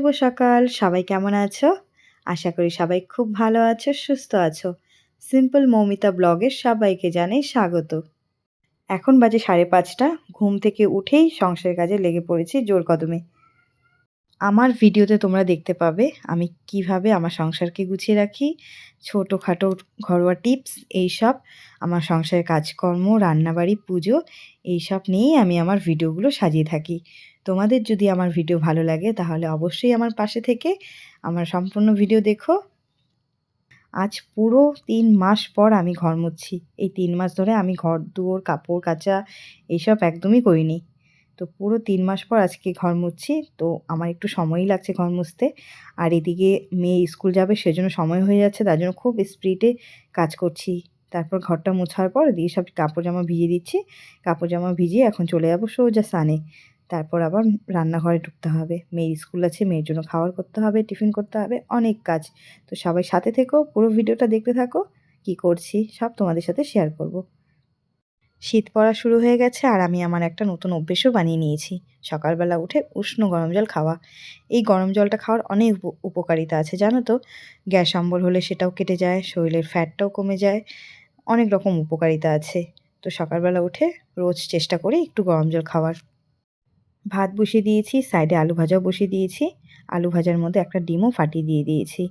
শুভ সকাল। সবাই কেমন আছো? আশা করি সবাই খুব ভালো আছো, সুস্থ আছো। সিম্পল মৌমিতা ব্লগের সবাইকে জানাই স্বাগত। এখন বাজে সাড়ে পাঁচটা। ঘুম থেকে উঠেই সংসারের কাজে লেগে পড়েছি জোর কদমে। আমার ভিডিওতে তোমরা দেখতে পাবে আমি কীভাবে আমার সংসারকে গুছিয়ে রাখি, ছোটোখাটো ঘরোয়া টিপস, এইসব, আমার সংসারের কাজকর্ম, রান্নাবাড়ি, পুজো, এইসব নিয়েই আমি আমার ভিডিওগুলো সাজিয়ে থাকি। তোমাদের যদি আমার ভিডিও ভালো লাগে, তাহলে অবশ্যই আমার পাশে থেকে আমার সম্পূর্ণ ভিডিও দেখো। আজ পুরো তিন মাস পর আমি ঘর মুছছি। এই তিন মাস ধরে আমি ঘর দুয়ার, কাপড় কাচা এইসব একদমই করিনি। তো পুরো তিন মাস পর আজকে ঘর মুছছি। তো আমার একটু সময়ই লাগছে ঘর মুছতে। আর এদিকে মেয়ে স্কুল যাবে, সেজন্য সময় হয়ে যাচ্ছে, তার জন্য খুব স্পিডে কাজ করছি। তারপর ঘরটা মোছার পর দিয়ে সব কাপড় জামা ভিজিয়ে দিচ্ছি। কাপড় জামা ভিজিয়ে এখন চলে যাব সোজা স্নানে। তারপর আবার রান্নাঘরে ঢুকতে হবে। মেয়ের স্কুল আছে, মেয়ের জন্য খাবার করতে হবে, টিফিন করতে হবে, অনেক কাজ। তো সবাই সাথে থেকো, পুরো ভিডিওটা দেখতে থাকো। কি করছি, সব তোমাদের সাথে শেয়ার করব। শীত পড়া শুরু হয়ে গেছে আর আমি আমার একটা নতুন অভ্যেসও বানিয়ে নিয়েছি। সকালবেলা উঠে উষ্ণ গরম জল খাওয়া। এই গরম জলটা খাওয়ার অনেক উপকারিতা আছে, জানো তো? গ্যাস অম্বল হলে সেটাও কেটে যায়, শরীরের ফ্যাটটাও কমে যায়। অনেক রকম উপকারিতা আছে। তো সকালবেলা উঠে রোজ চেষ্টা করি একটু গরম জল খাওয়ার। ভাত বসিয়ে দিয়েছি সাইডে আলু ভাজাও বসিয়ে দিয়েছি। আলু ভাজার মধ্যে একটা ডিমও ফাটিয়ে দিয়ে দিয়েছি।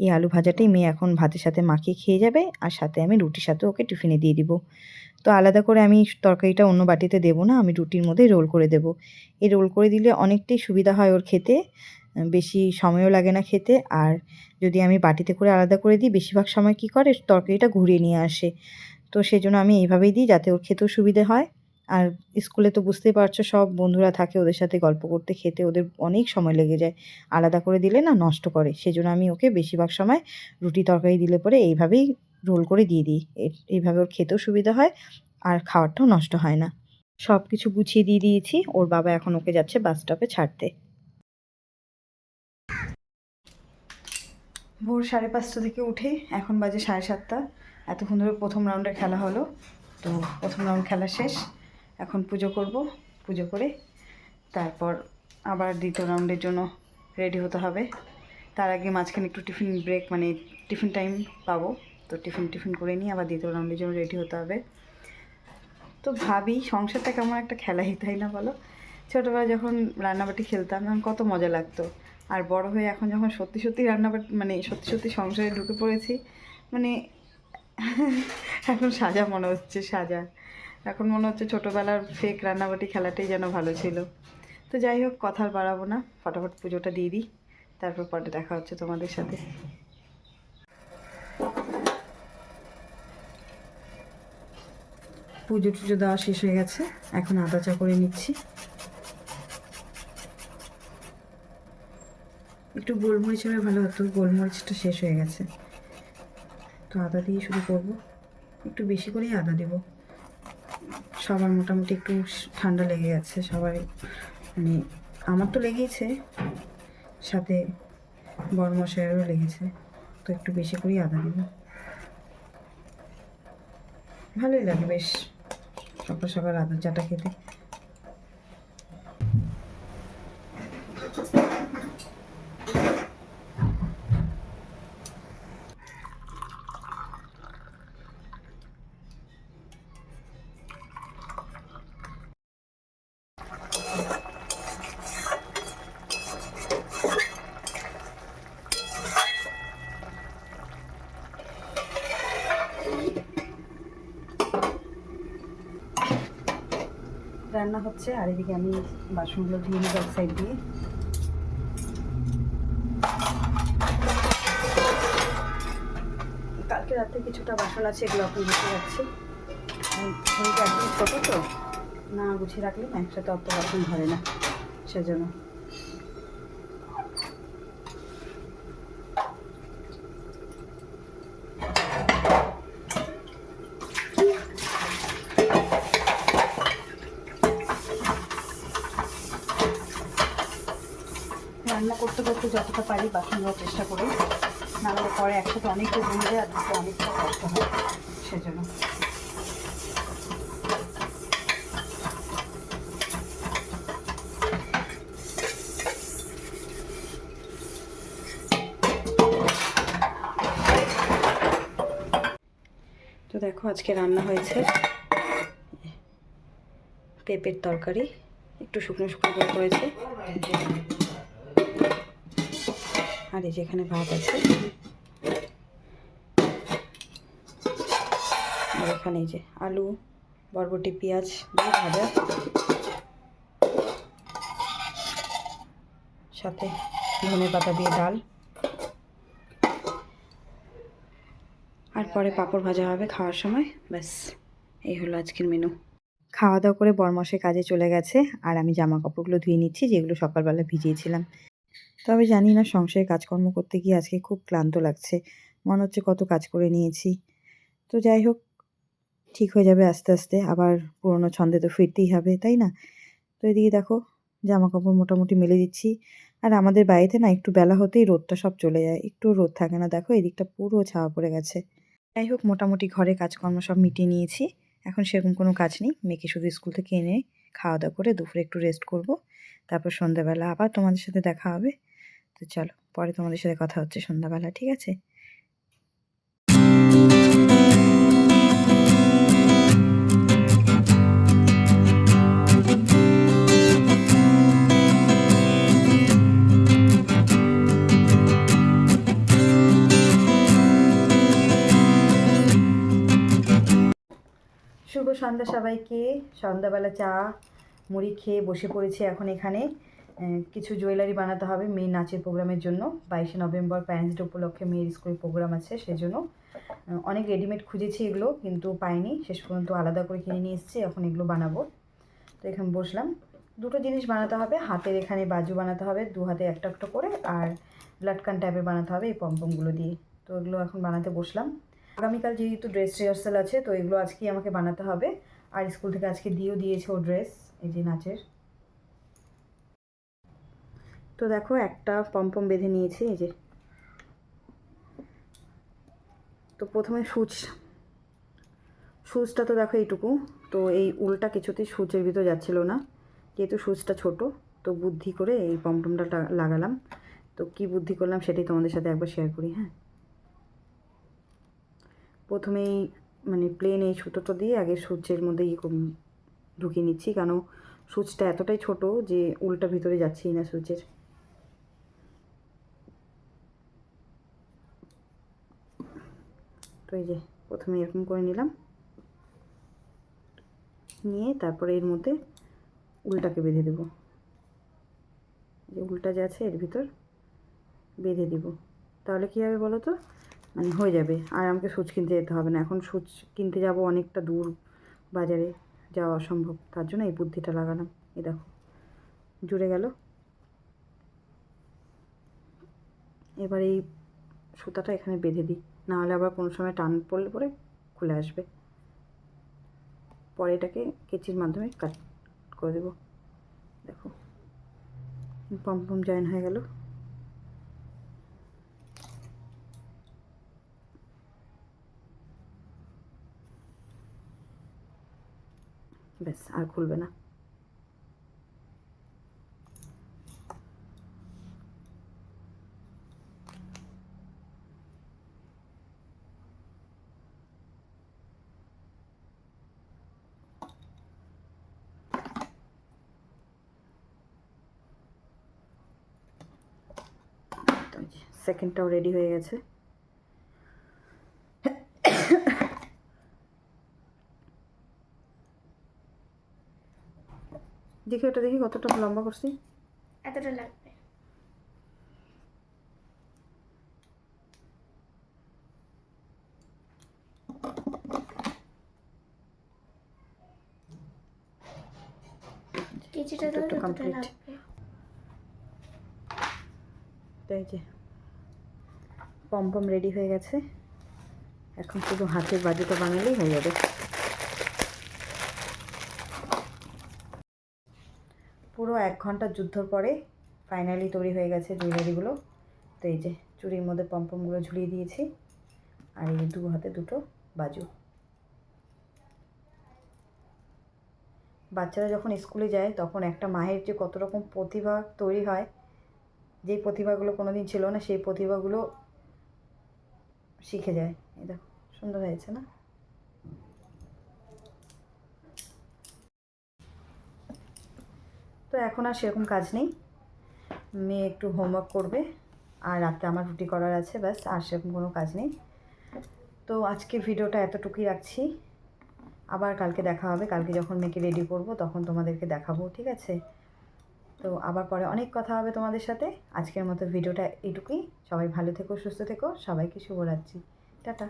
এই আলু ভাজাটাই মেয়ে এখন ভাতের সাথে মাখিয়ে খেয়ে যাবে, আর সাথে আমি রুটির সাথে ওকে টিফিনে দিয়ে দিব। তো আলাদা করে আমি তরকারিটা অন্য বাটিতে দেবো না, আমি রুটির মধ্যে রোল করে দেবো। এই রোল করে দিলে অনেকটাই সুবিধা হয় ওর খেতে, বেশি সময়ও লাগে না খেতে। আর যদি আমি বাটিতে করে আলাদা করে দিই, বেশিরভাগ সময় কী করে, তরকারিটা ঘুরিয়ে নিয়ে আসে। তো সেজন্য আমি এইভাবেই দিই যাতে ওর খেতেও সুবিধে হয়। আর স্কুলে তো বুঝতেই পারছ, সব বন্ধুরা থাকে ওদের সাথে গল্প করতে, খেতে, ওদের অনেক সময় লেগে যায়। আলাদা করে দিলে না নষ্ট করে, সেজন্য আমি ওকে বেশিরভাগ সময় রুটি তরকারি দিলে পরে এইভাবেই রোল করে দিয়ে দিই। এইভাবে ওর খেতেও সুবিধা হয় আর খাওয়ারটাও নষ্ট হয় না। সব কিছু গুছিয়ে দিয়ে দিয়েছি, ওর বাবা এখন ওকে যাচ্ছে বাস স্টপে ছাড়তে। ভোর সাড়ে পাঁচটা থেকে উঠে এখন বাজে সাড়ে সাতটা। এতক্ষণ ধরে প্রথম রাউন্ডের খেলা হলো, তো প্রথম রাউন্ড খেলা শেষ। এখন পুজো করব, পুজো করে তারপর আবার দ্বিতীয় রাউন্ডের জন্য রেডি হতে হবে। তার আগে মাঝখানে একটু টিফিন ব্রেক মানে টিফিন টাইম পাবো। তো টিফিন টিফিন করে নিয়ে আবার দ্বিতীয় রাউন্ডের জন্য রেডি হতে হবে। তো ভাবি, সংসারটা কেমন একটা খেলাই, তাই না বলো? ছোটোবেলা যখন রান্নাবাটি খেলতাম, তখন কত মজা লাগতো। আর বড় হয়ে এখন যখন সত্যি সত্যি রান্নাবাটি মানে সত্যি সত্যি সংসারে ঢুকে পড়েছি মানে এখন সাজা মনে হচ্ছে, সাজা। এখন মনে হচ্ছে ছোটোবেলার ফেক রান্নাবাটি খেলাটাই যেন ভালো ছিল। তো যাই হোক কথা বাড়াবো না, ফটাফট পুজোটা দিয়ে দিই, তারপর পরে দেখা হচ্ছে তোমাদের সাথে। পুজো টুজো দেওয়া শেষ হয়ে গেছে, এখন আদা চা করে নিচ্ছি। একটু গোলমরিচ হলে ভালো হতো, গোলমরিচটা শেষ হয়ে গেছে। তো আদা দিয়ে শুরু করব, একটু বেশি করেই আদা দেবো। সবার মোটামুটি একটু ঠান্ডা লেগে গেছে, সবাই মানে আমার তো লেগেইছে, সাথে বড় মশাইয়েরও লেগেছে, তো একটু বেশি করেই আদা দেবো ভালোই লাগে বেশ, সকাল সকাল আদা চাটা খেতে। রান্না হচ্ছে, আর এদিকে আমি বাসনগুলো ধুয়ে নিব এক সাইড দিয়ে। কালকে রাতে কিছুটা বাসন আছে, এগুলো এখন গুছিয়ে একদম ছোটো তো, না গুছিয়ে রাখলে একসাথে অত বাসন ধরে না, সেজন্য। যতটা পারি, বাকি নেওয়ার চেষ্টা করি। নাহলে পরে একসাথে অনেকটা জমে যায় আর দিতে অনেকটা কষ্ট হয়, সেজন্য। তো দেখো, আজকে রান্না হয়েছে পেঁপের তরকারি। একটু শুকনো শুকনো করে করেছে আর এই যেখানে ভাত আছে। এখানে যে আলু, বরবটি, পেঁয়াজ দিয়ে ভাজা। সাথে ধনে পাতা দিয়ে ডাল। আর পরে পাঁপড় ভাজা হবে খাওয়ার সময়। ব্যাস, এই হলো আজকের মেনু খাওয়া দাওয়া করে বরমশে কাজে চলে গেছে, আর আমি জামা কাপড়গুলো ধুয়ে নিচ্ছি, যেগুলো সকালবেলা ভিজিয়েছিলাম। তবে জানি না সংসারে কাজকর্ম করতে গিয়ে আজকে খুব ক্লান্ত লাগছে। মনে হচ্ছে কত কাজ করে নিয়েছি। তো যাই হোক, ঠিক হয়ে যাবে আস্তে আস্তে। আবার পুরোনো ছন্দে তো ফিরতেই হবে, তাই না? তো এদিকে দেখো জামা কাপড় মোটামুটি মেলে দিচ্ছি। আর আমাদের বাড়িতে না একটু বেলা হতেই রোদটা সব চলে যায়। একটু রোদ থাকে না, দেখো এদিকটা পুরো ছাওয়া পড়ে গেছে। যাই হোক, মোটামুটি ঘরে কাজকর্ম সব মিটিয়ে নিয়েছি। এখন সেরকম কোনো কাজ নেই। মেয়েকে শুধু স্কুল থেকে এনে খাওয়া দাওয়া করে দুপুরে একটু রেস্ট করব। তারপর সন্ধ্যাবেলা আবার তোমাদের সাথে দেখা হবে। তো চলো, পরে তোমাদের সাথে কথা হচ্ছে সন্ধ্যাবেলা, ঠিক আছে? শুভ সন্ধ্যা সবাইকে। সন্ধ্যাবেলা চা, মুড়ি খেয়ে বসে পড়েছি এখন এখানে। কিছু জুয়েলারি বানাতে হবে মেয়ের নাচের প্রোগ্রামের জন্য। বাইশে নভেম্বর প্যারেন্টস ডে উপলক্ষে মেয়ের স্কুলে প্রোগ্রাম আছে সেজন্য। আহ, অনেক রেডিমেড খুঁজেছি এগুলো কিন্তু পাইনি। শেষ পর্যন্ত আলাদা করে কিনে নিয়ে এসেছি এখন এগুলো বানাবো। তো এখানে বসলাম। দুটো জিনিস বানাতে হবে হাতের এখানে বাজু বানাতে হবে দু হাতে একটা একটা করে আর লাটকান টাইপের বানাতে হবে এই পম্পমগুলো দিয়ে। তো এগুলো এখন বানাতে বসলাম। আগামীকাল যেহেতু ড্রেস রিহার্সাল আছে তো এগুলো আজকেই আমাকে বানাতে হবে। আর স্কুল থেকে আজকে দিয়েও দিয়েছে ও ড্রেস এই যে নাচের। তো দেখো একটা পম্পম বেঁধে নিয়েছি, এই যে। তো প্রথমে সুচ। সুচটা তো দেখো এইটুকু, তো এই উলটা কিছুতেই সুচের ভিতর যাচ্ছিল না। যেহেতু সুচটা ছোট, তো বুদ্ধি করে এই পম্পমটা লাগালাম। তো কি বুদ্ধি করলাম সেটাই তোমাদের সাথে একবার শেয়ার করি হ্যাঁ? প্রথমেই মানে প্লেন এই সুতোটা দিয়ে আগে সূর্যের মধ্যে ইয়ে ঢুকিয়ে নিচ্ছি। কেন সুচটা এতটাই ছোট যে উল্টা ভিতরে যাচ্ছেই না সুচের তো এই যে প্রথমে এরকম করে নিলাম। নিয়ে তারপরে এর মধ্যে উল্টাকে বেঁধে দেবো। যে উল্টা যে আছে এর ভিতর বেঁধে দিব। তাহলে কী হবে বলো তো? মানে হয়ে যাবে। আর আমাকে সুচ কিনতে যেতে হবে না। এখন সুচ কিনতে যাব অনেকটা দূর বাজারে যাওয়া অসম্ভব। তার জন্য এই বুদ্ধিটা লাগালাম। এই দেখো, জুড়ে গেল। এবার এই সুতাটা এখানে বেঁধে দিই। নাহলে আবার কোনো সময় টান পড়লে পরে খুলে আসবে। পরে এটাকে কেচির মাধ্যমে কাট করে দেবো। দেখো পম্পম জয়েন হয়ে গেল। ব্যাস, আর খুলবে না। সেকেন্ডটাও রেডি হয়ে গেছে। দেখি ওটা দেখি কতটা লম্বা করছি। এতটা লাগবে। একটু কতটা লাগবে। এই যে। পম্পম রেডি হয়ে গেছে। এখন শুধু হাতের বাজুটা বানালেই হয়ে যাবে। পুরো এক ঘণ্টা যুদ্ধর পরে ফাইনালি তৈরি হয়ে গেছে জুয়েলারিগুলো তো এই যে চুরির মধ্যে পম্পমগুলো ঝুলিয়ে দিয়েছি। আর এই দু হাতে দুটো বাজু। বাচ্চারা যখন স্কুলে যায়, তখন একটা মায়ের যে কত রকম প্রতিভা তৈরি হয়, যেই প্রতিভাগুলো কোনো দিন ছিল না, সেই প্রতিভাগুলো শিখে যায়। এটা সুন্দর হয়েছে না? তো এখন আর সেরকম কাজ নেই। মেয়ে একটু হোমওয়ার্ক করবে, আর রাতে আমার রুটি করার আছে, ব্যাস, আর সেরকম কোনো কাজ নেই। তো আজকে ভিডিওটা এতটুকুই রাখছি। আবার কালকে দেখা হবে, কালকে যখন মেয়েকে রেডি করব, তখন তোমাদেরকে দেখাবো, ঠিক আছে? তো আবার পরে অনেক কথা হবে তোমাদের সাথে। আজকের মতো ভিডিওটা এটুকুই। সবাই ভালো থেকো, সুস্থ থেকো। সবাইকে শুভরাত্রি। টাটা।